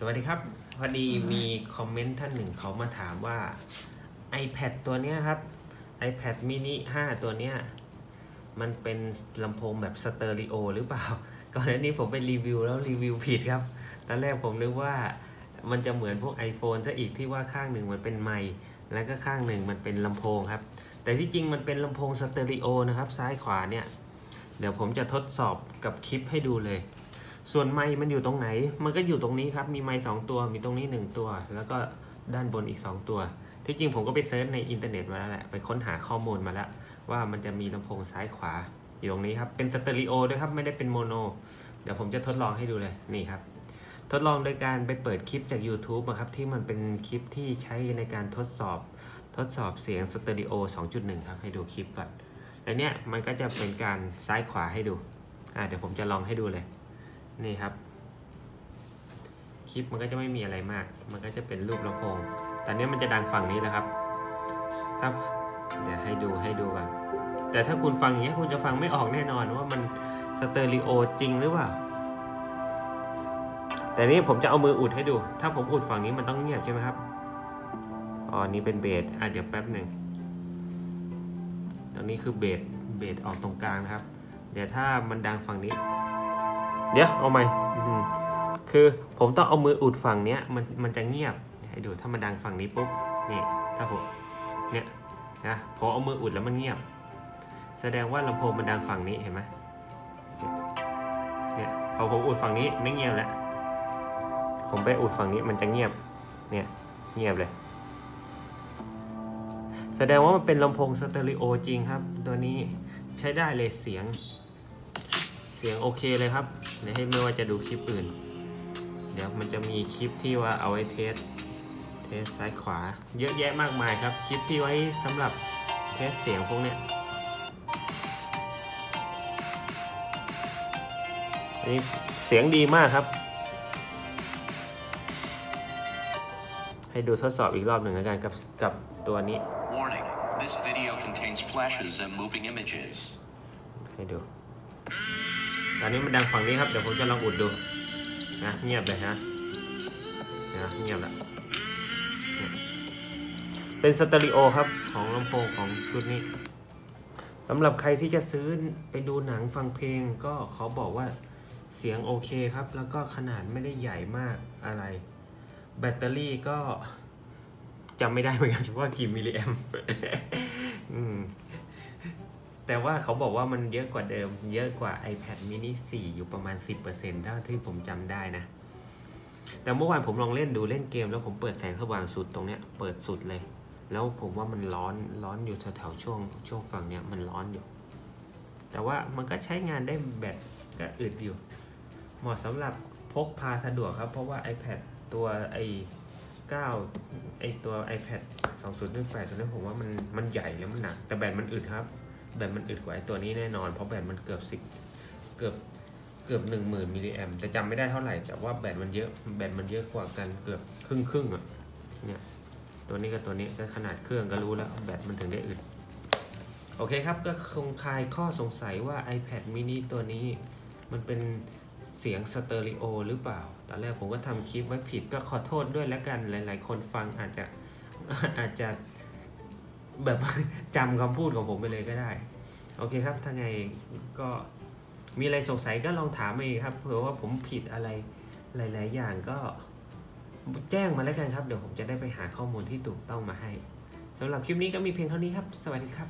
สวัสดีครับ พอดีมีคอมเมนต์ท่านหนึ่งเขามาถามว่า iPad ตัวเนี้ยครับ iPad mini 5 ตัวเนี้ยมันเป็นลำโพงแบบสเตอริโอหรือเปล่า ก่อนหน้านี้ผมไปรีวิวแล้วรีวิวผิดครับ ตอนแรกผมนึกว่ามันจะเหมือนพวก iPhone ซะอีกที่ว่าข้างหนึ่งมันเป็นไมค์แล้วก็ข้างหนึ่งมันเป็นลำโพงครับ แต่ที่จริงมันเป็นลำโพงสเตอริโอนะครับ ซ้ายขวาเนี่ย เดี๋ยวผมจะทดสอบกับคลิปให้ดูเลย ส่วนไม้มันอยู่ตรงไหน มันก็อยู่ตรงนี้ครับ มีไม้สองตัว มีตรงนี้หนึ่งตัว แล้วก็ด้านบนอีก 2 ตัว ที่จริงผมก็ไปเซิร์ชในอินเทอร์เน็ตมาแล้วแหละ ไปค้นหาข้อมูลมาแล้ว ว่ามันจะมีลำโพงซ้ายขวา อยู่ตรงนี้ครับ เป็นสเตอริโอด้วยครับ ไม่ได้เป็นโมโน เดี๋ยวผมจะทดลองให้ดูเลย นี่ครับ ทดลองโดยการไปเปิดคลิปจาก YouTube อะครับ ที่มันเป็นคลิปที่ใช้ในการทดสอบ ทดสอบเสียงสเตอริโอ2.1 ครับ ให้ดูคลิปก่อน แล้วเนี่ยมันก็จะเป็นการซ้ายขวาให้ดู อ่าเดี๋ยวผมจะลองให้ดูเลย นี่ครับ คลิปมันก็จะไม่มีอะไรมาก มันก็จะเป็นรูปลำโพงตอนนี้มันจะดังฝั่งนี้แหละครับ ถ้าเดี๋ยวให้ดูให้ดูกัน แต่ถ้าคุณฟังอย่างนี้คุณจะฟังไม่ออกแน่นอนว่ามันสเตอริโอจริงหรือเปล่า แต่นี้ผมจะเอามืออุดให้ดู ถ้าผมอุดฝั่งนี้มันต้องเงียบใช่ไหมครับ อ๋อ นี่เป็นเบส อะเดี๋ยวแป๊บหนึ่ง ตรงนี้คือเบส เบสออกตรงกลางนะครับ เดี๋ยวถ้ามันดังฝั่งนี้ เดี๋ยวเอาใหม่คือผมต้องเอามืออุดฝั่งเนี้ยมันมันจะเงียบให้ดูถ้ามันดังฝั่งนี้ปุ๊บนี่ถ้าผมเนี่ยนะพอเอามืออุดแล้วมันเงียบ แสดงว่าลำโพงมันดังฝั่งนี้เห็นไหมเนี่ยพอผมอุดฝั่งนี้ไม่เงียบแล้วผมไปอุดฝั่งนี้มันจะเงียบเนี่ยเงียบเลย แสดงว่ามันเป็นลำโพงสเตอริโอจริงครับ ตัวนี้ใช้ได้เลยเสียง เสียงโอเคเลยครับเดี๋ยวให้ไม่ว่าจะดูคลิปอื่น เดี๋ยวมันจะมีคลิปที่ว่าเอาไว้เทส เทสซ้ายขวา เยอะแยะมากมายครับ คลิปที่ไว้สำหรับเทสเสียงพวกเนี้ยอันนี้เสียงดีมากครับ ให้ดูทดสอบอีกรอบหนึ่งแล้วกันกับกับตัวนี้ Warning, this video contains flashes and moving images. ให้ดู ตอนนี้มันดังฝั่งนี้ครับเดี๋ยวผมจะลองอุดดูนะเงียบเลยฮะนะเงียบละเนี่ยเป็นสเตอริโอครับของลำโพงของชุดนี้สำหรับใครที่จะซื้อไปดูหนังฟังเพลงก็เขาบอกว่าเสียงโอเคครับ แล้วก็ขนาดไม่ได้ใหญ่มากอะไร แบตเตอรี่ก็จำไม่ได้เหมือนกันว่ากี่มิลลิแอมอืม แต่ว่าเขาบอกว่ามันเยอะกว่าเดิม เยอะกว่า iPad mini 4 อยู่ประมาณ 10%เท่าที่ผมจำได้นะ แต่เมื่อวานผมลองเล่นดูเล่นเกม แล้วผมเปิดแสงสว่างสุดตรงเนี้ย เปิดสุดเลย แล้วผมว่ามันร้อนร้อนอยู่แถวๆช่วงช่วงฝั่งเนี้ยมันร้อนอยู่ แต่ว่ามันก็ใช้งานได้แบบก็อึดอยู่ เหมาะสำหรับพกพาสะดวกครับ เพราะว่า iPad ตัวไอ้9ไอ้ตัว iPad 2018ตัวนี้ผมว่ามันมันใหญ่แล้วมันหนัก แต่แบตมันอึดครับ แบตมันอึดกว่าไอ้ตัวนี้แน่นอน เพราะแบตมันเกือบสิบเกือบเกือบหนึ่งหมื่นมิลลิแอมแต่จำไม่ได้เท่าไหร่ แต่ว่าแบตมันเยอะแบตมันเยอะกว่ากันเกือบครึ่งครึ่งอะเนี่ยตัวนี้กับตัวนี้ก็ขนาดเครื่องก็รู้แล้วแบตมันถึงได้อึดโอเคครับ ก็คงคลายข้อสงสัยว่า iPad mini ตัวนี้ มันเป็นเสียงสเตอริโอหรือเปล่า ตอนแรกผมก็ทำคลิปไว้ผิดก็ขอโทษด้วยแล้วกัน หลาย ๆ คนฟังอาจจะอาจจะ แบบจำคำพูดของผมไปเลยก็ได้ โอเคครับถ้าไงก็มีอะไรสงสัยก็ลองถามมาอีกครับเผื่อว่าผมผิดอะไรหลาย ๆ อย่างก็แจ้งมาแล้วกันครับ เดี๋ยวผมจะได้ไปหาข้อมูลที่ถูกต้องมาให้สำหรับคลิปนี้ก็มีเพียงเท่านี้ครับ สวัสดีครับ